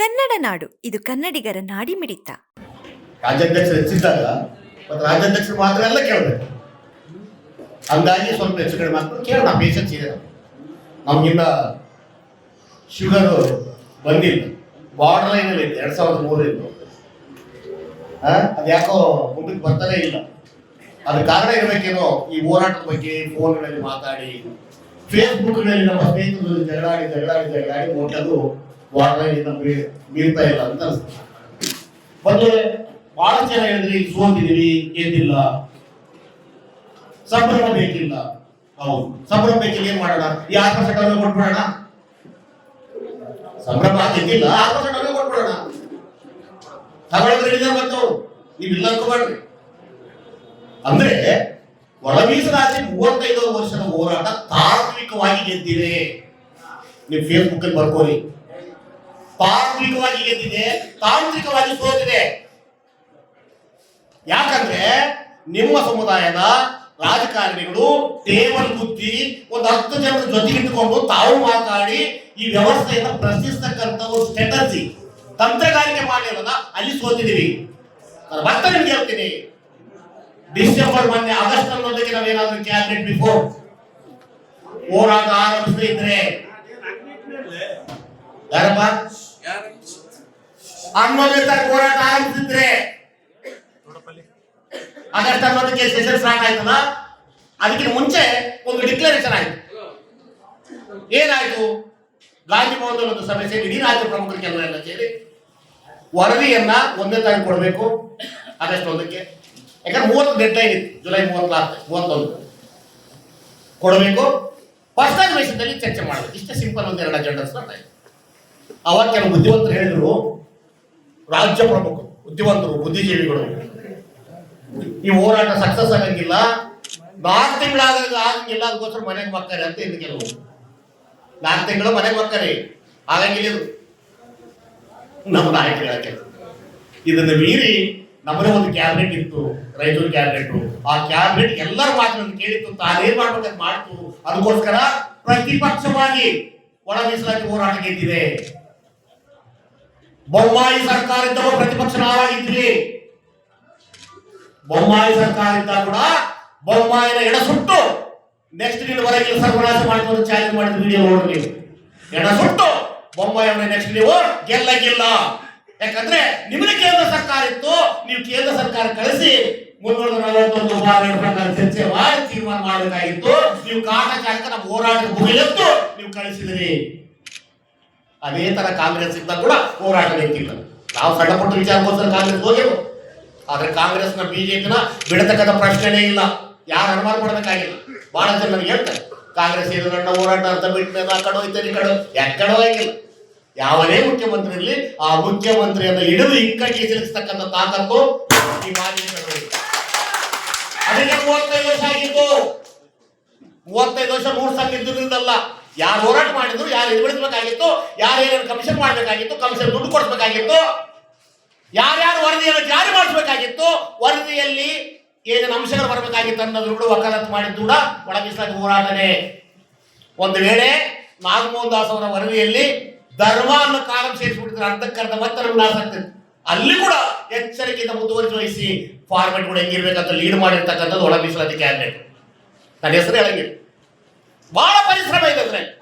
ಕನ್ನಡ ನಾಡು, ಇದು ಕನ್ನಡಿಗರ ನಾಡಿಮಿಡಿತ. ರಾಜ್ಯಾಧ್ಯಕ್ಷರು ಹೆಚ್ಚಿದ್ದಾಗ ಮತ್ತು ರಾಜ್ಯಾಧ್ಯಕ್ಷರು ಮಾತ್ರ ಎಲ್ಲ ಕೇಳಬೇಕು. ಹಂಗಾಗಿ ಸ್ವಲ್ಪ ಹೆಚ್ಚು ಕಡಿಮೆ ಆಗ್ತದೆ ಕೇಳೋಣ ಪೇಷನ್ಸ್ ಇದೆ. ನಮಗಿನ್ನ ಶುಗರ್ ಬಂದಿಲ್ಲ. ಬಾರ್ಡರ್ ಲೈನಲ್ಲಿ ಇದೆ, ಎರಡು ಸಾವಿರದ ಮೂರರಿಂದ. ಅದು ಯಾಕೋ ಮುಂದಕ್ಕೆ ಬರ್ತಾನೆ ಇಲ್ಲ. ಅದ್ರ ಕಾರಣ ಇರಬೇಕೇನೋ ಈ ಹೋರಾಟದ ಬಗ್ಗೆ ಫೋನ್ಗಳಲ್ಲಿ ಮಾತಾಡಿ ಫೇಸ್ಬುಕ್ನಲ್ಲಿ ನಮ್ಮ ಸ್ನೇಹಿತರು ಜಗಳಾಡಿ ಜಗಳಾಡಿ ಜಗಳಾಡಿ ಒಟ್ಟದು ಮೀ- ಮೀರ್ತಾ ಇಲ್ಲ ಅಂತ ಅನ್ಸುತ್ತೆ. ಮತ್ತೆ ಬಹಳ ಜನ ಹೇಳಿದ್ರಿ ಸೋತಿದೀವಿ ಗೆದ್ದಿಲ್ಲ ಸಂಭ್ರಮ ಬೇಕಿಲ್ಲ. ಹೌದು. ಸಂಭ್ರಮ ಬೇಕಿಲ್ಲ ಏನ್ ಮಾಡೋಣ? ಈ ಪರ್ಸೆಂಟ್ ಅವ್ರಿಗೆ ಕೊಟ್ಬಿಡೋಣ? ಸಂಭ್ರಮ ಗೆದ್ದಿಲ್ಲ ಪರ್ಸೆಂಟ್ ಅವ್ರಿಗೆ ಕೊಟ್ಬಿಡೋಣ. ತಗೊಳ್ಳೋದ್ರೆ ಹಿಡಿದ ಬಂತು ನೀವು ಇಲ್ಲ ಅನ್ಕೋಬೇಡ್ರಿ ಅಂದ್ರೆ ಒಳ ಮೀಸಲಾತಿ ಮೂವತ್ತೈದು ವರ್ಷದ ಹೋರಾಟ ತಾತ್ವಿಕವಾಗಿ ಗೆದ್ದಿದೆ. ನೀವು ಫೇಸ್ಬುಕ್ ಅಲ್ಲಿ ಬರ್ಕೋರಿ. ತಾತ್ವಿಕವಾಗಿ ಗೆದ್ದಿದೆ, ತಾಂತ್ರಿಕವಾಗಿ ಸೋತಿದೆ. ಯಾಕಂದ್ರೆ ನಿಮ್ಮ ಸಮುದಾಯದ ರಾಜಕಾರಣಿಗಳು ಟೇಬಲ್ ಗುದ್ದಿ ಒಂದು ಹತ್ತು ಜನರ ಜೊತೆಗಿಟ್ಟುಕೊಂಡು ತಾವು ಮಾತಾಡಿ ಈ ವ್ಯವಸ್ಥೆಯನ್ನು ಪ್ರಶ್ನಿಸ್ತಕ್ಕಂಥ ಒಂದು ಸ್ಟ್ರಾಟಜಿ. ತಂತ್ರಗಾರಿಕೆ ಮಾಡಿರೋದ ಅಲ್ಲಿ ಸೋತಿದೀವಿ ಮತ್ತೆ ನಿಮ್ಗೆ ಹೇಳ್ತೀನಿ. ಡಿಸೆಂಬರ್ ಮೊನ್ನೆ ಆಗಸ್ಟ್ ಅನ್ನೋದಕ್ಕೆ ನಾವೇನಾದ್ರೂ ಕ್ಯಾಬಿನೆಟ್ ಬಿಫೋರ್. ಹೋರಾಟ ಆರಂಭಿಸದೇ ಇದ್ರೆ. ಯಾರಪ್ಪ? ತಾರೀಕು ಹೋರಾಟ ಆರಂಭಿಸಿದ್ರೆ ಆಗಸ್ಟ್ ಹನ್ನೊಂದಕ್ಕೆ ಸೆಷನ್ ಸ್ಟಾರ್ಟ್ ಆಯ್ತಲ್ಲ? ಅದಕ್ಕಿಂತ ಮುಂಚೆ ಒಂದು ಡಿಕ್ಲರೇಷನ್ ಆಯ್ತು. ಏನಾಯ್ತು? ಗಾಂಧಿ ಭವನದಲ್ಲಿ ಒಂದು ಸಭೆ ಸೇರಿ ಇಡೀ ರಾಜ್ಯ ಪ್ರಮುಖರು ಎಲ್ಲ ಸೇರಿ ವರದಿಯನ್ನ ಒಂದೇ ತಾರೀಕು ಕೊಡಬೇಕು. ಆಗಸ್ಟ್ ಒಂದಕ್ಕೆ. ಯಾಕಂದ್ರೆ ಮೂವತ್ತು ಡೆಡ್ ಲೈನ್ ಇತ್ತು. ಜುಲೈ ಮೂವತ್ನಾಲ್ಕು ಮೂವತ್ತೊಂದು. ಕೊಡಬೇಕು. ಫಸ್ಟ್ ಅಧಿವೇಶನದಲ್ಲಿ ಚರ್ಚೆ ಮಾಡಬೇಕು. ಇಷ್ಟೇ ಸಿಂಪಲ್ ಒಂದು ಎರಡು ಅಜೆಂಡಾ ಸ್ಟಾರ್ಟ್ ಆಯ್ತು. ಅವಾಗ ಕೆಲವು ಬುದ್ಧಿವಂತರು ಹೇಳಿದ್ರು, ರಾಜ್ಯ ಪ್ರಮುಖರು, ಬುದ್ಧಿವಂತರು, ಬುದ್ಧಿಜೀವಿಗಳು. ಈ ಹೋರಾಟ ಸಕ್ಸಸ್ ಆಗಂಗಿಲ್ಲ, ನಾಲ್ಕು ತಿಂಗಳಾಗ ಆಗಂಗಿಲ್ಲ ಅದಕ್ಕೋಸ್ಕರ ಮನೆಗೆ ಬರ್ತಾರೆ ಅಂತ ಇನ್ನು ಕೆಲವು. ನಾಲ್ಕು ತಿಂಗಳು ಮನೆಗೆ ಬರ್ತಾರೆ ಆಗಂಗಿಲ್ಲ ಇದು. ನಮ್ಮ ನಾಯಕರು ಇದನ್ನ ಮೀರಿ ನಮ್ಮನೆ ಒಂದು ಕ್ಯಾಬಿನೆಟ್ ಇತ್ತು ರೈತರ ಕ್ಯಾಬಿನೆಟ್ ಆ ಕ್ಯಾಬಿನೆಟ್ ಎಲ್ಲರ ಮಾತನ್ನು ಕೇಳಿತ್ತು ತಾನೇನ್ ಮಾಡ್ಬೇಕಂತ ಮಾಡ್ತು. ಅದಕ್ಕೋಸ್ಕರ ಪ್ರತಿಪಕ್ಷವಾಗಿ ಒಳ ಮೀಸಲಾತಿ ಹೋರಾಟ ಗೆದ್ದಿದೆ ಬೊಮ್ಮಾಯಿ ಸರ್ಕಾರ ಇದ್ದವ ಪ್ರತಿಪಕ್ಷ ನಾವಾಗಿದ್ವಿ ಬೊಮ್ಮಾಯಿ ಸರ್ಕಾರ ಇದ್ದಾಗ ಕೂಡ ಬೊಮ್ಮಾಯಿನ ಎಡ ಸುಟ್ಟು ನೆಕ್ಸ್ಟ್ ವರೆಗೆ ಸರ್ವನಾಶ ಮಾಡಿದ ಚಾಲೆಂಜ್ ಮಾಡಿದ ವಿಡಿಯೋ ನೋಡಿ ನೀವು. ಎಡ ಸುಟ್ಟು ಬೊಮ್ಮಾಯಿ ನೆಕ್ಸ್ಟ್ ನೀವು ಗೆಲ್ಲಗಿಲ್ಲ ಯಾಕಂದ್ರೆ ನಿಮ್ಗೆ ಕೇಂದ್ರ ಸರ್ಕಾರ ಇತ್ತು, ನೀವು ಕೇಂದ್ರ ಸರ್ಕಾರ ಕಳಿಸಿ ಮುನ್ನೂರ ನಲವತ್ತೊಂದು ಬಾರಿಗಳ ಪ್ರಕಾರ ಚರ್ಚೆ ಮಾಡಿ ತೀರ್ಮಾನ ಮಾಡಬೇಕಾಗಿತ್ತು. ನೀವು ಕಾಟಚಾರಕ ನಮ್ಮ ಹೋರಾಟ ಮುಗಿಲೆತ್ತು ನೀವು ಕಳಿಸಿದ್ರಿ. ಅದೇ ತರ ಕಾಂಗ್ರೆಸ್ ಇಂದ ಕೂಡ ಹೋರಾಟ ಬೇಕಿಲ್ಲ ನಾವು ಸಣ್ಣ ಪುಟ್ಟ ವಿಚಾರಕ್ಕೋಸ್ಕರ ಕಾಂಗ್ರೆಸ್ ಹೋಗೇವು ಆದ್ರೆ ಕಾಂಗ್ರೆಸ್ನ ಬಿಜೆಪಿನ ಬಿಡತಕ್ಕಂಥ ಪ್ರಶ್ನೆನೇ ಇಲ್ಲ. ಯಾರು ಅನುಮಾನ ಪಡಬೇಕಾಗಿಲ್ಲ. ಬಹಳ ಜನ ನನಗೆ ಹೇಳ್ತಾರೆ, ಕಾಂಗ್ರೆಸ್ ನನ್ನ ಹೋರಾಟ ಅಂತ ಬಿಟ್ಟು ಆ ಕಡೆ ಹೋಯ್ತಾರೆ ಈ ಕಡೆ ಎಕ್ಕಡೆ ಆಗಿಲ್ಲ ಯಾವನೇ ಮುಖ್ಯಮಂತ್ರಿ ಇರಲಿ, ಆ ಮುಖ್ಯಮಂತ್ರಿಯನ್ನು ಹಿಡಿದು ಇಕ್ಕಟ್ಟಿಗೆ ಸಿಲುಕಿಸ್ತಕ್ಕಂಥ ತಾಕತ್ತು ಈ ಮಾಜಿ ಅದಕ್ಕೆ ಮೂವತ್ತೈದು ವರ್ಷ ಆಗಿತ್ತು ಮೂವತ್ತೈದು ವರ್ಷ ಮೂರು ಸಂಘ ಯಾರು ಹೋರಾಟ ಮಾಡಿದ್ರು, ಯಾರು ಎದುರಿಸಬೇಕಾಗಿತ್ತು ಯಾರು ಏನೇನು ಕಮಿಷನ್ ಮಾಡಬೇಕಾಗಿತ್ತು ಕಮಿಷನ್ ದುಡ್ಡು ಕೊಡಿಸ್ಬೇಕಾಗಿತ್ತು, ಯಾರ್ಯಾರು ವರದಿಯನ್ನು ಜಾರಿ ಮಾಡಿಸಬೇಕಾಗಿತ್ತು, ವರದಿಯಲ್ಲಿ ಏನೇನು ಅಂಶಗಳು ಬರಬೇಕಾಗಿತ್ತು ಅನ್ನೋದ್ರೂ ಕೂಡ ವಕಾಲತ್ತು ಮಾಡಿದ್ದು ಕೂಡ ಒಳಗಿಸಲಾಗಿ ಹೋರಾಟನೆ. ಒಂದು ವೇಳೆ ನಾಗಮೋಹನ್ ದಾಸ್ ಅವರ ವರದಿಯಲ್ಲಿ ಧರ್ಮ ಅನ್ನೋ ಕಾಲಂ ಸೇರಿಸಿಬಿಡ್ತಾರೆ ಅರ್ಧಕ್ಕರ್ಧ ಮತ್ತೆ ನಮ್ಗೆ ಆಗ್ತದೆ. ಅಲ್ಲಿ ಕೂಡ ಎಚ್ಚರಿಕೆಯಿಂದ ಮುಂದುವರಿಸಿ ವಹಿಸಿ ಫಾರ್ಮೆಟ್ ಕೂಡ ಹೆಂಗಿರ್ಬೇಕಂತ ಲೀಡ್ ಮಾಡಿರ್ತಕ್ಕಂಥದ್ದು ಒಳ ಮೀಸಲಾತಿ ಕ್ಯಾಬಿನೆಟ್ ನನ್ನ ಹೆಸರು ಹೇಳಂಗಿಲ್ಲ. ಬಹಳ ಪರಿಶ್ರಮ ಇದೆ ಅದ್ರಲ್ಲಿ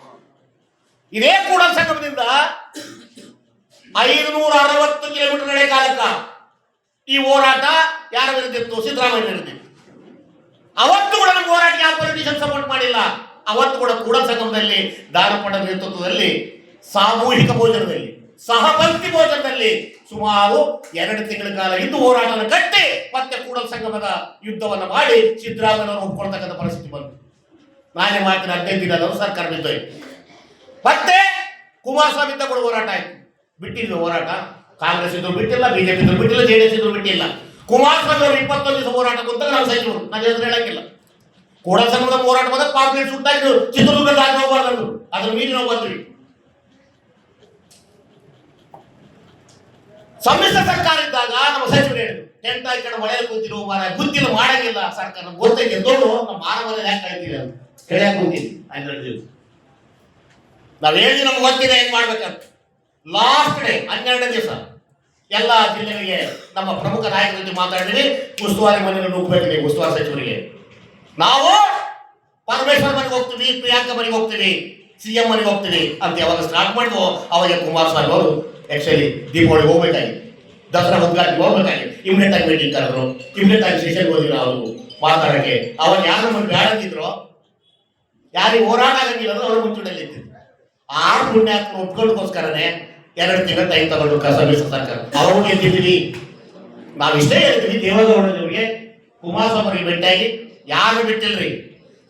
ಇದೇ ಕೂಡ ಸಂಗಮದಿಂದ ಐದುನೂರ ಅರವತ್ತು ಕಿಲೋಮೀಟರ್ ನಡೆಯ ಕಾಲಕ್ಕ ಈ ಹೋರಾಟ ಯಾರ ವಿರುದ್ಧ ಇತ್ತು? ಸಿದ್ದರಾಮಯ್ಯ ವಿರುದ್ಧ. ಅವತ್ತು ಕೂಡ ನಮ್ಮ ಹೋರಾಟ ಯಾವ ಪೊಲಿಟಿಷನ್ ಸಪೋರ್ಟ್ ಮಾಡಿಲ್ಲ? ಅವತ್ತು ಕೂಡ ಕೂಡ ಸಂಗಮದಲ್ಲಿ ನೇತೃತ್ವದಲ್ಲಿ, ಸಾಮೂಹಿಕ ಭೋಜನದಲ್ಲಿ ಸಹಪಂಕ್ತಿ ಭೋಜನದಲ್ಲಿ ಸುಮಾರು ಎರಡು ತಿಂಗಳ ಕಾಲ ಇದ್ದು ಹೋರಾಟನ ಕಟ್ಟಿ ಮತ್ತೆ ಕೂಡಲ್ ಸಂಗಮದ ಯುದ್ಧವನ್ನ ಮಾಡಿ ಸಿದ್ದರಾಮಯ್ಯನವರು ಒಪ್ಕೊಳ್ತಕ್ಕಂಥ ಪರಿಸ್ಥಿತಿ ಬಂತು. ನಾನೇ ಮಾತಿನ ಹದಿನೈದು ದಿನ ಸರ್ಕಾರ ಬಿದ್ದೋಯ್ತು. ಮತ್ತೆ ಕುಮಾರಸ್ವಾಮಿ ಕೂಡ ಹೋರಾಟ ಆಯ್ತು. ಬಿಟ್ಟಿಲ್ಲ ಹೋರಾಟ? ಕಾಂಗ್ರೆಸ್ ಇದ್ರು ಬಿಟ್ಟಿಲ್ಲ, ಬಿಜೆಪಿ ಇದ್ರು ಬಿಟ್ಟಿಲ್ಲ ಜೆಡಿಎಸ್ ಇದ್ರು ಬಿಟ್ಟಿಲ್ಲ. ಕುಮಾರಸ್ವಾಮಿ ಅವರು ಇಪ್ಪತ್ತೊಂದು ದಿವಸ ಹೋರಾಟ ಕುಂತಾಗ ನಾವು ಸಚಿವರು ನಾನು ಹೆಸರು ಹೇಳಕ್ಕಿಲ್ಲ. ಕೂಡ ಸಂಘದ ಹೋರಾಟ ಬಂದಾಗ ಸುಟ್ಟ ಇದ್ರು ಚಿತ್ರದುರ್ಗ ಆಗಿ ಹೋಗ್ಬಾರ್ದು ಅದ್ರ. ಮೀರಿ ನಾವು ಬಂದ್ವಿ. ಸಮ್ಮಿಶ್ರ ಸರ್ಕಾರ ಇದ್ದಾಗ ನಮ್ಮ ಸಚಿವರು ಹೇಳಿದ್ರು, ಟೆಂಟ್ ಕಡೆ ಮಳೆಯಲ್ಲಿ ಕೂತಿರೋ ಮಾರ ಗೊತ್ತಿಲ್ಲ ಮಾಡಂಗಿಲ್ಲ, ಸರ್ಕಾರ ಗೊತ್ತೈತೆ. ದೊಡ್ಡ ನಮ್ಮ ಮಾನವರ ಯಾಕೆ ಕಾಯ್ತೀರಿ ಅಂತ. ಕೆಳಗೆ ಕೂತೀನಿ ಹನ್ನೆರಡು ದಿವಸ ನಾವ್ ಹೇಳಿ ನಮ್ಗೆ ಗೊತ್ತಿದೆ ಹೆಂಗ್ ಮಾಡ್ಬೇಕಂತ. ಲಾಸ್ಟ್ ಡೇ ಹನ್ನೆರಡನೇ ದಿವಸ, ಎಲ್ಲ ಜಿಲ್ಲೆಗಳಿಗೆ ನಮ್ಮ ಪ್ರಮುಖ ನಾಯಕರ ಜೊತೆ ಮಾತಾಡಿದ್ವಿ. ಉಸ್ತುವಾರಿ ಮನೆಯಲ್ಲಿ ಹೋಗ್ಬೇಕು ನೀವು ಉಸ್ತುವಾರಿ ಸಚಿವರಿಗೆ. ನಾವು ಪರಮೇಶ್ವರ್ ಮನೆಗೆ ಹೋಗ್ತೀವಿ, ಪ್ರಿಯಾಂಕಾ ಮನೆಗೆ ಹೋಗ್ತೀವಿ, ಸಿ ಎಂ ಮನೆಗೆ ಹೋಗ್ತೀವಿ ಅಂತ ಯಾವಾಗ ಸ್ಟಾರ್ಟ್ ಮಾಡಿದ್ವು, ಅವಾಗ ಕುಮಾರಸ್ವಾಮಿ ಅವರು ಆಕ್ಚುಲಿ ದೀಪಾವಳಿಗೆ ಹೋಗ್ಬೇಕಾಗಿತ್ತು. ದಸರಾ ಉದ್ಘಾಟನೆಗೆ ಹೋಗ್ಬೇಕಾಗಿ ಇಮ್ಮಿಡಿಯೇಟ್ ಆಗಿ ಮೀಟಿಂಗ್ ಕರೆದ್ರು. ಇಮ್ಮಿಡಿಯೇಟ್ ಆಗಿ ಸೆಷನ್ ಹೋದಿಲ್ಲ ಅವರು ಮಾತಾಡಕ್ಕೆ. ಅವಾಗ ಯಾರು ನಮ್ಮನ್ನು ಬೇಡ ಅಂತಿದ್ರು ಯಾರಿಗೆ ಹೋರಾಟ ಆಗಂಗಿಲ್ಲ ಅಂದ್ರೆ ಅವ್ರ ಮುಂಚೂಣಿಯಲ್ಲಿ ಇದ್ದಿದ್ದು ಆ ಪುಣ್ಯಾತ್ಮ ಒಪ್ಕೊಂಡ್ಕೋಸ್ಕರನೇ ಎರಡು ತಿಂಗಳ ಟೈಮ್ ತಗೊಂಡು ಸಮ್ಮಿಶ್ರ ಸರ್ಕಾರ. ಅವರು ಗೆದ್ದಿದ್ದೀವಿ ನಾವು ಇಷ್ಟೇ ಹೇಳ್ತೀವಿ ದೇವೇಗೌಡರಿಗೆ ಕುಮಾರಸ್ವಾಮಿ ಭೇಟಿಯಾಗಿ. ಯಾರು ಬಿಟ್ಟಿಲ್ರಿ?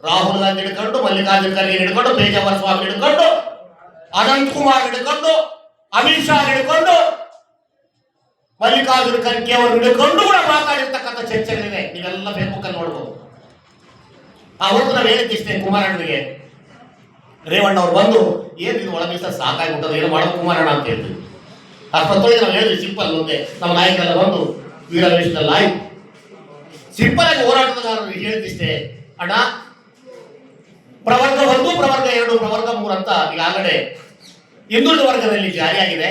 ರಾಹುಲ್ ಗಾಂಧಿ ಹಿಡ್ಕೊಂಡು, ಮಲ್ಲಿಕಾರ್ಜುನ ಖರ್ಗೆ ಹಿಡ್ಕೊಂಡು ಪೇಜಾವರ ಸ್ವಾಮಿ ಹಿಡ್ಕೊಂಡು, ಅನಂತ್ ಕುಮಾರ್ ಹಿಡ್ಕೊಂಡು, ಅಮಿತ್ ಶಾ ಹಿಡ್ಕೊಂಡು, ಮಲ್ಲಿಕಾರ್ಜುನ ಖರ್ಗೆ ಅವರು ಹಿಡ್ಕೊಂಡು ಕೂಡ ಮಾತಾಡಿರ್ತಕ್ಕಂಥ ಚರ್ಚೆಗಳಿವೆ. ನೀವೆಲ್ಲ ಫೇಸ್ಬುಕ್ ಅಲ್ಲಿ ನೋಡ್ಬೋದು. ಅವತ್ತು ನಾವು ಹೇಳಿದ್ದಿಷ್ಟೇ ಕುಮಾರಣ್ಣನಿಗೆ, ರೇವಣ್ಣ ಅವ್ರು ಬಂದು, ಏನು ಇದು ಒಳಗೆ ಸರ್ ಸಾಕಾಗ್ಬಿಟ್ಟದ ಏನು ಮಾಡೋದು ಕುಮಾರಣ್ಣ ಅಂತ ಹೇಳ್ತೀವಿ ಅಷ್ಟೊತ್ತೊಳಗೆ ನಾವು ಹೇಳಿದ್ವಿ ಸಿಂಪಲ್ ಮುಂದೆ. ನಮ್ಮ ನಾಯಕರೆಲ್ಲ ಬಂದು ವೀರವೇಶದಲ್ಲಿ ಆಯ್ತು. ಸಿಂಪಲ್ ಆಗಿ ಹೋರಾಟಗಾರರು ಹೇಳಿದಿಷ್ಟೇ ಅಣ್ಣ, ಪ್ರವರ್ಗ ಒಂದು, ಪ್ರವರ್ಗ ಎರಡು, ಪ್ರವರ್ಗ ಮೂರು ಅಂತ ಈಗಾಗಲೇ ಹಿಂದುಳಿದ ವರ್ಗದಲ್ಲಿ ಜಾರಿಯಾಗಿದೆ.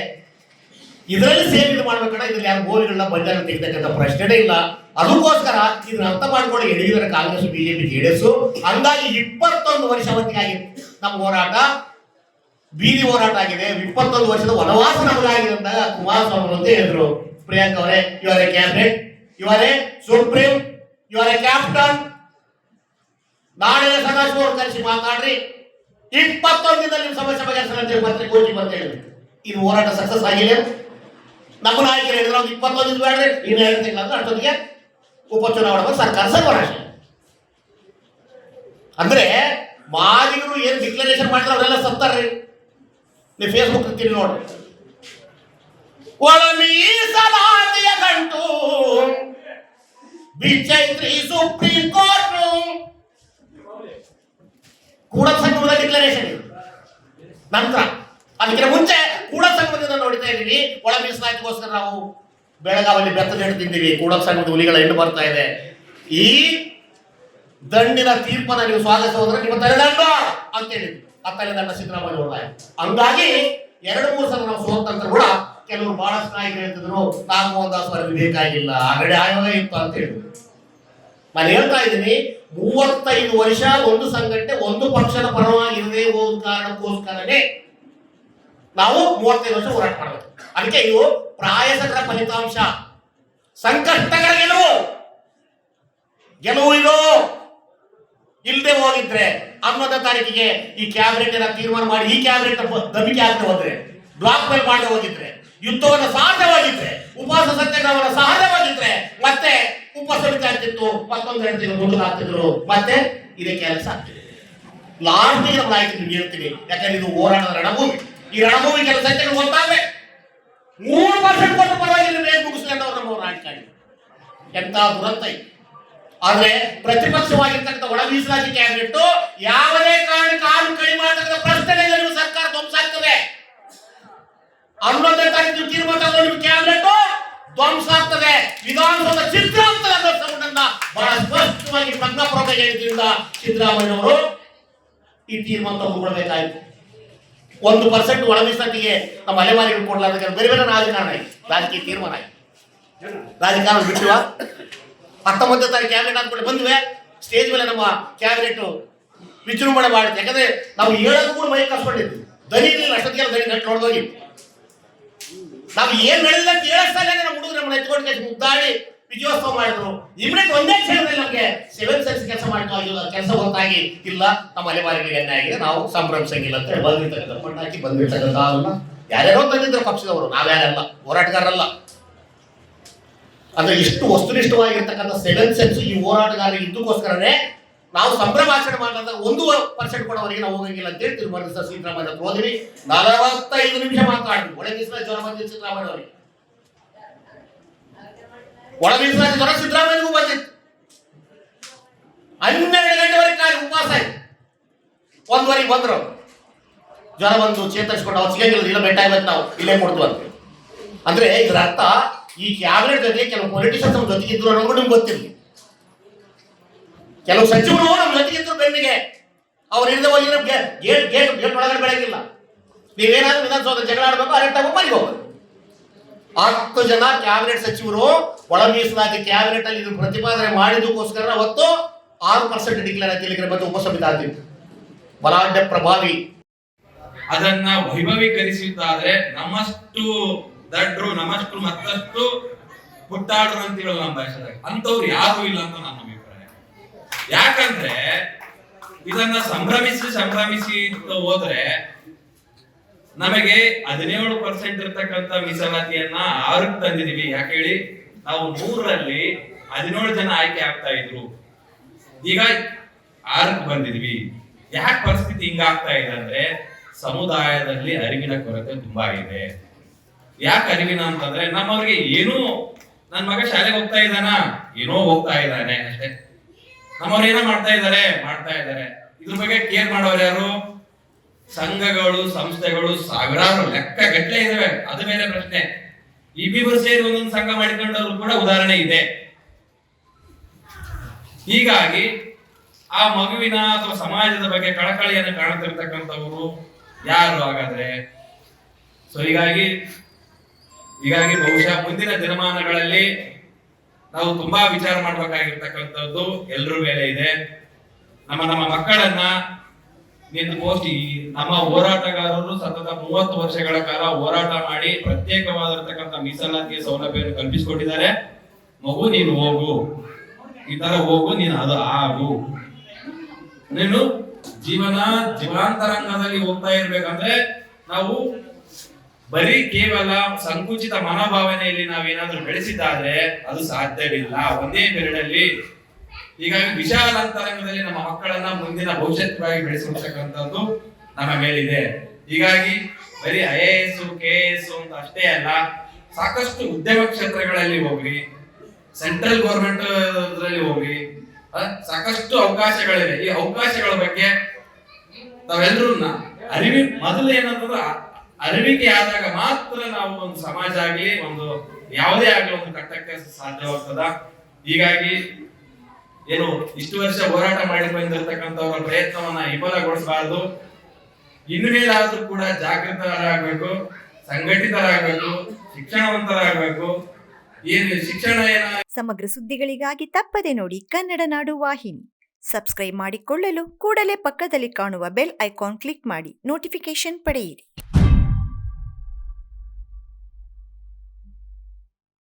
ಇದರಲ್ಲಿ ಸೇವ್ ಇದು ಮಾಡ್ಬೇಕಣ್ಣ ಇದ್ರಲ್ಲಿ ಯಾರು ಗೋಲಿಗಳನ್ನ ಬಂಜಾರ ತೆಗಿತಕ್ಕಂಥ ಪ್ರಶ್ನೆನೇ ಇಲ್ಲ. ಅದಕ್ಕೋಸ್ಕರ ಇದನ್ನ ಅರ್ಥ ಮಾಡ್ಕೊಂಡು ಯಡಿಯೂರ ಕಾಂಗ್ರೆಸ್, ಬಿಜೆಪಿ ಜೆಡಿಎಸ್ ಹಂಗಾಗಿ ಇಪ್ಪತ್ತೊಂದು ವರ್ಷ ಅವತ್ತಿಗೆ ಆಗಿದೆ. ನಮ್ಮ ಹೋರಾಟ, ಬೀದಿ ಹೋರಾಟ ಆಗಿದೆ. ಇಪ್ಪತ್ತೊಂದು ವರ್ಷದ ವನವಾಸ ನಮಗಾಗಿದೆ ಅಂದಾಗ ಕುಮಾರಸ್ವಾಮಿ ಅಂತ ಹೇಳಿದ್ರು. ಪ್ರಿಯಾಂಕ್ ಅವರೇ ಇವರೇ ಕ್ಯಾಬಿನೆಟ್ ಇವರೇ ಸುಪ್ರೀಂ ಇವರೇ ಕ್ಯಾಪ್ಟನ್ ನಾಳೆ ಸದಾಶಿವ ಕರೆಸಿ ಮಾತಾಡ್ರಿ. ಇಪ್ಪತ್ತೊಂದಿನ ನಿಮ್ಮ ಸಮಸ್ಯೆ ಅಂತ ಪತ್ರಿಕೆ ಹೋಗಿ ಬಂತ ಹೇಳಿದ್ರು. ಇದು ಹೋರಾಟ ಸಕ್ಸಸ್ ಆಗಿಲ್ಲ ನಮ್ಮ ನಾಯಕರು ಹೇಳಿದ್ರು ಒಂದು ಇಪ್ಪತ್ತೊಂದು ಬೇಡ್ರಿ, ಇನ್ನು ಎರಡು ತಿಂಗಳಂದ್ರೆ ಅಷ್ಟೊತ್ತಿಗೆ ಉಪಚುನಾವಣೆ ಸರ್ಕಾರ ಸರ್ವನಾಶ ಅಂದ್ರೆ ಮಾದಿಗರು ಏನು ಡಿಕ್ಲರೇಷನ್ ಮಾಡಿದ್ರೆ ಅವರೆಲ್ಲ ಸತ್ತಾರ್ರಿ. ನೀವು ಫೇಸ್ಬುಕ್ ತಿಳಿ ನೋಡ್ರಿ ಒಳ ಮೀಸಲಾತಿಯ ಗಂಟು ಬಿಚ್ಚೈತ್ರಿ ಸುಪ್ರೀಂ ಕೋರ್ಟ್. ಕೂಡ ಸಂಘದ ಡಿಕ್ಲರೇಷನ್ ನಂತರ ಅದಕ್ಕಿಂತ ಮುಂಚೆ ಕೂಡ ಸಂಘದಿಂದ ನೋಡ್ತಾ ಇದ್ದೀವಿ ಒಳ ಮೀಸಲಾತಿಗೋಸ್ಕರ ನಾವು ಬೆಳಗಾವಲ್ಲಿ ಬೆತ್ತದ ಹೆಣ್ಣು ತಿಂದಿವಿ ಕೂಡ ಸಂಘದ ಹುಲಿಗಳ ಹೆಣ್ಣು ಬರ್ತಾ ಇದೆ. ಈ ದಂಡಿನ ತೀರ್ಪನ್ನ ನೀವು ಸ್ವಾಗತಿಸೋದ್ರೆ ನಿಮ್ಮ ತಲೆದಂಡ ಅಂತ ಹೇಳಿದ್ವಿ ಆ ತಲೆದಂಡ ಸಿದ್ದರಾಮಯ್ಯ ಅವ್ರ ಹಂಗಾಗಿ ಎರಡು ಮೂರು ಸಲ ನಾವು ಸ್ವತಂತ್ರ ಕೂಡ ಕೆಲವರು ಬಹಳಷ್ಟು ನಾಯಕರು ಹೇಳ್ತಿದ್ರು ನಾಗಮೋಹನ್ ದಾಸ್ ವರದಿ ಬೇಕಾಗಿಲ್ಲ. ಆಲ್ರೆಡಿ ಆಯೋಗ ಇತ್ತು ಅಂತ ಹೇಳಿದ್ರು. ನಾನು ಹೇಳ್ತಾ ಇದ್ದೀನಿ, ಮೂವತ್ತೈದು ವರ್ಷ ಒಂದು ಸಂಘಟನೆ ಒಂದು ಪಕ್ಷದ ಪರವಾಗಿ ಇರದೇ ಹೋದ ಕಾರಣಕ್ಕೋಸ್ಕರನೇ ನಾವು ಮೂವತ್ತೈದು ವರ್ಷ ಹೋರಾಟ ಮಾಡಬೇಕು ಅದಕ್ಕೆ ಇವು ಪ್ರಾಯಸಕರ ಫಲಿತಾಂಶ. ಸಂಕಷ್ಟಗಳ ಗೆಲುವು. ಗೆಲುವು ಇದು. ಇಲ್ಲದೆ ಹೋಗಿದ್ರೆ ಹನ್ನೊಂದನೇ ತಾರೀಕಿಗೆ ಈ ಕ್ಯಾಬಿನೆಟ್ ಎಲ್ಲ ತೀರ್ಮಾನ ಮಾಡಿ, ಈ ಕ್ಯಾಬಿನೆಟ್ ದಬಿಕೆ ಆಗದೆ ಹೋದ್ರೆ ಬ್ಲಾಕ್ ಮೇಲ್ ಮಾಡದೆ ಹೋಗಿದ್ರೆ, ಯುದ್ಧವನ್ನು ಸಹಜವಾಗಿದ್ರೆ ಉಪವಾಸ ಸತ್ಯಾಗ್ರಹವನ್ನು ಸಹಜವಾಗಿದ್ರೆ ಮತ್ತೆ ಉಪಸಮಿತಿ ಆಗ್ತಿತ್ತು, ಮತ್ತೊಂದು ತಿಂಗಳು ಮುಂದೆ ಮತ್ತೆ ಇದೇ ಕೆಲಸ ಆಗ್ತಿದೆ. ಲಾಸ್ಟ್ ನಮ್ಮ ನಾಯಕರು ಹೇಳ್ತೀನಿ. ಯಾಕಂದ್ರೆ ಇದು ಹೋರಾಟದ ರಣಭೂಮಿ. ಈ ರಣಭೂಮಿ ಕೆಲಸ ಗೊತ್ತಾಗ್ರೆ ಮೂರು ಪರ್ಸೆಂಟ್ ಕೊಟ್ಟು ಪರವಾಗಿಲ್ಲ, ಬೇಗ ಮುಗಿಸ್ಕೊಂಡು ಅವ್ರು ನಮ್ಮ ರಾಜಕಾರಣಿ ಎಂತ ದುರಂತ ಆದ್ರೆ ಪ್ರತಿಪಕ್ಷವಾಗಿರ್ತಕ್ಕಂಥ ಒಳ ಮೀಸಲಾತಿ ಕ್ಯಾಬಿನೆಟ್ ಯಾವುದೇ ಕಾರಣಕ್ಕೆ ಕಾಲು ಕಡಿಮೆ ಮಾಡ್ತಕ್ಕಂಥ ಪ್ರಶ್ನೆ ಸರ್ಕಾರ ಧ್ವಂಸ ಆಗ್ತದೆ. ಹನ್ನೊಂದನೇ ತಾರೀಕು ತೀರ್ಮಾನ ತಗೊಂಡು ಕ್ಯಾಬಿನೆಟ್ ಧ್ವಂಸ ಆಗ್ತದೆ. ವಿಧಾನಸೌಧ ಚಿತ್ರ ಆಗ್ತದೆ ಅನ್ನೋ ಬಹಳ ಸ್ಪಷ್ಟವಾಗಿ ಪ್ರಜ್ಞಾಪೂರ್ವಕ ಹೇಳಿದ್ರಿಂದ ಸಿದ್ದರಾಮಯ್ಯ ಅವರು ಈ ತೀರ್ಮಾನ ತಗೊಂಡ್ಕೊಳ್ಬೇಕಾಯ್ತು ಒಂದು ಪರ್ಸೆಂಟ್ ಒಳ ನಮ್ಮ ಅಲೆಮಾರಿಗಳು ಕೊಡಲಾರ್ದ ಬೇರೆ ಬೇರೆ ರಾಜಕಾರಣ ಆಯ್ತು ರಾಜಕೀಯ ತೀರ್ಮಾನ ಆಯ್ತು ರಾಜಕಾರಣ ಬಿಟ್ಟುವ ಹತ್ತೊಂಬತ್ತನೇ ತಾರೀಕು ಕ್ಯಾಬಿನೆಟ್ ಅಂದ್ಕೊಂಡು ಬಂದ್ವಿ. ಸ್ಟೇಜ್ ಮೇಲೆ ನಮ್ಮ ಕ್ಯಾಬಿನೆಟ್ ವಿಜೃಂಭಣೆ ಮಾಡಿದ್ವಿ ಯಾಕಂದ್ರೆ ನಾವು ಹೇಳೋದು ಕೂಡ ಮೈ ಕಸ್ಕೊಂಡಿದ್ವಿ ದನಿ ಇಲ್ಲ ಅಷ್ಟೊತ್ತಿಗೆ ದನಿ ಗಟ್ಟು ನೋಡ್ದೋಗಿ ನಾವು ಏನ್ ನಡೆದಿಲ್ಲ ಅಂತ ಇಲ್ಲ ನಮ್ಮ ಹುಡುಗರು ನಮ್ಮನ್ನ ಎತ್ಕೊಂಡು ಮುದ್ದಾಡಿ ವಿಜಯೋತ್ಸವ ಮಾಡಿದ್ರು ಇಮಿಡಿಯೇಟ್ ಒಂದೇ ಕ್ಷಣದಲ್ಲಿ ನಮಗೆ ಸಿವಿಲ್ ಸೆನ್ಸ್ ಕೆಲಸ ಇಲ್ಲ ಕೆಲಸ ಹೊರತಾಗಿ ಇಲ್ಲ. ನಮ್ಮ ಅಲೆಮಾರಿಗೆ ಎಣ್ಣೆ ಆಗಿದೆ. ನಾವು ಸಂಭ್ರಮಿಸಂಗಿಲ್ಲ ಅಂತ ಹೇಳಿ ಬಂದಿರ್ತಕ್ಕಂಥ ಪಟ್ಟ ಹಾಕಿ ಬಂದಿರ್ತಕ್ಕಂಥ ಯಾರ್ಯಾರೋ ತಂದಿದ್ರು ಪಕ್ಷದವರು. ನಾವ್ಯಾರಲ್ಲ ಹೋರಾಟಗಾರರಲ್ಲ. ಅಂದ್ರೆ ಇಷ್ಟು ವಸ್ತುನಿಷ್ಠವಾಗಿರ್ತಕ್ಕಂಥ ಸೆವೆನ್ ಸೆನ್ಸ್ ಈ ಹೋರಾಟಗಾರ ಇದಕ್ಕೋಸ್ಕರನೇ ನಾವು ಸಂಭ್ರಮಾಚರಣೆ ಮಾಡಿದಾಗ ಒಂದು ಪರ್ಸೆಂಟ್ ಕೊಡೋವರೆಗೆ ನಾವು ಹೋಗಂಗಿಲ್ಲ ಅಂತ ಹೇಳಿ ತಿರುಮಲ ಸಿದ್ದರಾಮಯ್ಯ ಹೋದ್ರಿ ನಲವತ್ತೈದು ನಿಮಿಷ ಮಾತಾಡಿದ್ವಿ ಒಳ ಮೀಸಲಾತಿ ಜ್ವರ ಬಂದಿತ್ತು ಸಿದ್ದರಾಮಯ್ಯ ಅವರಿಗೆ. ಒಳ ಮೀಸಲಾತಿ ಜ್ವರ ಸಿದ್ದರಾಮಯ್ಯಗೂ ಬಂದಿತ್ತು. ಹನ್ನೆರಡು ಗಂಟೆವರೆಗೆ ಕಾಲಿ ಉಪವಾಸ ಆಯ್ತು. ಒಂದುವರೆಗೆ ಬಂದ್ರು. ಜ್ವರ ಬಂದು ಚೇತರಿಸ್ಕೊಂಡು ಅವ್ರು ಸಿಗಂಗಿಲ್ಲ, ಇಲ್ಲ ಬೆಟ್ಟ ಇವತ್ತು ನಾವು ಇಲ್ಲೇ ಕೊಡ್ತೀವಿ ಅಂತ ಅಂದ್ರೆ ಇದರ ಅರ್ಥ ಈ ಕ್ಯಾಬಿನೆಟ್ ಜೊತೆ ಕೆಲವು ಪೊಲಿಟಿಷಿಯನ್ಸ್ ನಮ್ಮ ಜೊತೆಗಿದ್ರು ಅನ್ನೋದು ನಿಮ್ಗೆ ಗೊತ್ತಿರಲಿ. ಕೆಲವು ಸಚಿವರು ನಮ್ಮ ಜೊತೆಗಿದ್ರು ಬೆನ್ನಿಗೆ. ಅವ್ರು ಇಲ್ಲದೆ ಹೋಗಿ ಗೇಟ್ ಗೇಟ್ ಗೇಟ್ ಒಳಗಡೆ ಬೆಳಗಿಲ್ಲ. ನೀವೇನಾದ್ರೂ ವಿಧಾನಸೌಧ ಜಗಳ ಆಡಬೇಕು ಅರೆಕ್ಟ್ ಆಗಿ ಮನೆಗೆ ಹತ್ತು ಜನ ಕ್ಯಾಬಿನೆಟ್ ಸಚಿವರು ಒಳ ಮೀಸಲಾತಿ ಕ್ಯಾಬಿನೆಟ್ ಅಲ್ಲಿ ಪ್ರತಿಪಾದನೆ ಮಾಡಿದಕ್ಕೋಸ್ಕರ ಅವತ್ತು ಆರು ಪರ್ಸೆಂಟ್ ಡಿಕ್ಲೇರ್ ಆಯ್ತು. ಮತ್ತೆ ಉಪಸಮಿತಿ ಆಗ್ತಿತ್ತು ಬಲಾಢ್ಯ ಪ್ರಭಾವಿ. ಅದನ್ನ ವೈಭವೀಕರಿಸಿದ್ದಾದ್ರೆ ನಮ್ಮಷ್ಟು ದಡ್ರು, ನಮ್ಮಷ್ಟು ಮತ್ತಷ್ಟು ಹುಟ್ಟಾಡ್ರು ಅಂತ ಹೇಳೋ ನಮ್ಮ ಭಾಷೆದಾಗ. ಅಂತವ್ರು ಯಾರು ಇಲ್ಲ ಅಂತ ನನ್ನ ಅಭಿಪ್ರಾಯ. ಯಾಕಂದ್ರೆ ಇದನ್ನ ಸಂಭ್ರಮಿಸಿ ಸಂಭ್ರಮಿಸಿ ಹೋದ್ರೆ ನಮಗೆ ಹದಿನೇಳು ಪರ್ಸೆಂಟ್ ಇರ್ತಕ್ಕಂತ ಮೀಸಲಾತಿಯನ್ನ ಆರಕ್ಕೆ ತಂದಿದೀವಿ. ಯಾಕೆ ಹೇಳಿ? ನಾವು ಮೂರರಲ್ಲಿ ಹದಿನೇಳು ಜನ ಆಯ್ಕೆ ಆಗ್ತಾ ಇದ್ರು. ಈಗ ಆರಕ್ಕೆ ಬಂದಿದ್ವಿ. ಯಾಕೆ ಪರಿಸ್ಥಿತಿ ಹಿಂಗಾಗ್ತಾ ಇದೆ ಅಂದ್ರೆ ಸಮುದಾಯದಲ್ಲಿ ಅರಿವಿನ ಕೊರತೆ ತುಂಬಾ ಇದೆ. ಯಾಕೆ ಅರಿವಿನ ಅಂತಂದ್ರೆ ನಮ್ಮವ್ರಿಗೆ ಏನೂ ನನ್ನ ಮಗ ಶಾಲೆಗೆ ಹೋಗ್ತಾ ಇದ್ದಾನ? ಏನೋ ಹೋಗ್ತಾ ಇದ್ದಾನೆ ಅಷ್ಟೇ. ನಮ್ಮವ್ರು ಏನೋ ಮಾಡ್ತಾ ಇದ್ದಾರೆ ಮಾಡ್ತಾ ಇದ್ದಾರೆ. ಇದ್ರ ಬಗ್ಗೆ ಕೇರ್ ಮಾಡೋರು ಯಾರು? ಸಂಘಗಳು, ಸಂಸ್ಥೆಗಳು ಸಾವಿರಾರು ಲೆಕ್ಕ ಗಟ್ಟಲೆ ಇದಾವೆ. ಅದು ಮೇಲೆ ಪ್ರಶ್ನೆ. ಇಬ್ಬಿಬ್ಬರು ಸೇರಿ ಒಂದೊಂದು ಸಂಘ ಮಾಡಿಕೊಂಡವರು ಕೂಡ ಉದಾಹರಣೆ ಇದೆ. ಹೀಗಾಗಿ ಆ ಮಗುವಿನ ಅಥವಾ ಸಮಾಜದ ಬಗ್ಗೆ ಕಳಕಳಿಯನ್ನು ಕಾಣುತ್ತಿರ್ತಕ್ಕಂಥವರು ಯಾರು ಹಾಗಾದ್ರೆ? ಸೊ ಹೀಗಾಗಿ ಹೀಗಾಗಿ ಬಹುಶಃ ಮುಂದಿನ ದಿನಮಾನಗಳಲ್ಲಿ ನಾವು ತುಂಬಾ ವಿಚಾರ ಮಾಡಬೇಕಾಗಿರ್ತಕ್ಕಂಥದ್ದು ಎಲ್ಲರ ಮೇಲೆ ಇದೆ. ನಮ್ಮ ನಮ್ಮ ಮಕ್ಕಳನ್ನ ಈ ನಮ್ಮ ಹೋರಾಟಗಾರರು ಸತತ ಮೂವತ್ತು ವರ್ಷಗಳ ಕಾಲ ಹೋರಾಟ ಮಾಡಿ ಪ್ರತ್ಯೇಕವಾಗಿರ್ತಕ್ಕಂಥ ಮೀಸಲಾತಿಯ ಸೌಲಭ್ಯವನ್ನು ಕಲ್ಪಿಸಿಕೊಟ್ಟಿದ್ದಾರೆ. ಮಗು, ನೀನು ಹೋಗು. ಈ ತರ ಹೋಗು, ನೀನು ಅದು ಆಗು. ನೀನು ಜೀವನ ಜೀವಾಂತರಂಗದಲ್ಲಿ ಹೋಗ್ತಾ ಇರ್ಬೇಕಂದ್ರೆ ನಾವು ಬರೀ ಕೇವಲ ಸಂಕುಚಿತ ಮನೋಭಾವನೆಯಲ್ಲಿ ನಾವೇನಾದ್ರೂ ಬೆಳೆಸಿದ್ದಾದ್ರೆ ಅದು ಸಾಧ್ಯವಿಲ್ಲ. ಒಂದೇ ಬೆರಳಲ್ಲಿ ಹೀಗಾಗಿ ವಿಶಾಲ ಅಂತರಂಗದಲ್ಲಿ ನಮ್ಮ ಮಕ್ಕಳನ್ನ ಮುಂದಿನ ಭವಿಷ್ಯವಾಗಿ ಬೆಳೆಸಿರ್ತಕ್ಕಂಥದ್ದು ನಮ್ಮ ಮೇಲಿದೆ ಹೀಗಾಗಿ ಬರೀ I A S, K S ಅಂತ ಅಷ್ಟೇ ಅಲ್ಲ, ಸಾಕಷ್ಟು ಉದ್ಯಮ ಕ್ಷೇತ್ರಗಳಲ್ಲಿ ಹೋಗ್ರಿ, ಸೆಂಟ್ರಲ್ ಗೌರ್ಮೆಂಟ್ ಹೋಗ್ರಿ ಸಾಕಷ್ಟು ಅವಕಾಶಗಳಿವೆ ಈ ಅವಕಾಶಗಳ ಬಗ್ಗೆ ತಾವೆಲ್ಲರೂ ಅರಿವಿ, ಮೊದಲು ಏನಂತಂದ್ರೆ ಅರಿವಿಕೆ ಆದಾಗ ಮಾತ್ರ ನಾವು ಒಂದು ಸಮಾಜ ಆಗಲಿ, ಒಂದು ಯಾವುದೇ ಆಗಲಿ ಒಂದು ಕಟ್ಟಕ್ಕೆ ಸಾಧ್ಯವಾಗ್ತದ. ಹೀಗಾಗಿ ಏನು, ಇಷ್ಟು ವರ್ಷ ಹೋರಾಟ ಮಾಡಿ ಬಂದಿರತಕ್ಕಂಥವರ ಪ್ರಯತ್ನವನ್ನ ವಿಫಲಗೊಳಿಸಬಾರದು. ಇನ್ನು ಮೇಲಾದ್ರೂ ಕೂಡ ಜಾಗೃತರಾಗಬೇಕು, ಸಂಘಟಿತರಾಗಬೇಕು, ಶಿಕ್ಷಣವಂತರಾಗಬೇಕು. ಏನು, ಶಿಕ್ಷಣ ಏನ ಸಮಗ್ರ ಸುದ್ದಿಗಳಿಗಾಗಿ ತಪ್ಪದೆ ನೋಡಿ ಕನ್ನಡ ನಾಡು ವಾಹಿನಿ. ಸಬ್ಸ್ಕ್ರೈಬ್ ಮಾಡಿಕೊಳ್ಳಲು ಕೂಡಲೇ ಪಕ್ಕದಲ್ಲಿ ಕಾಣುವ ಬೆಲ್ ಐಕಾನ್ ಕ್ಲಿಕ್ ಮಾಡಿ ನೋಟಿಫಿಕೇಶನ್ ಪಡೆಯಿರಿ.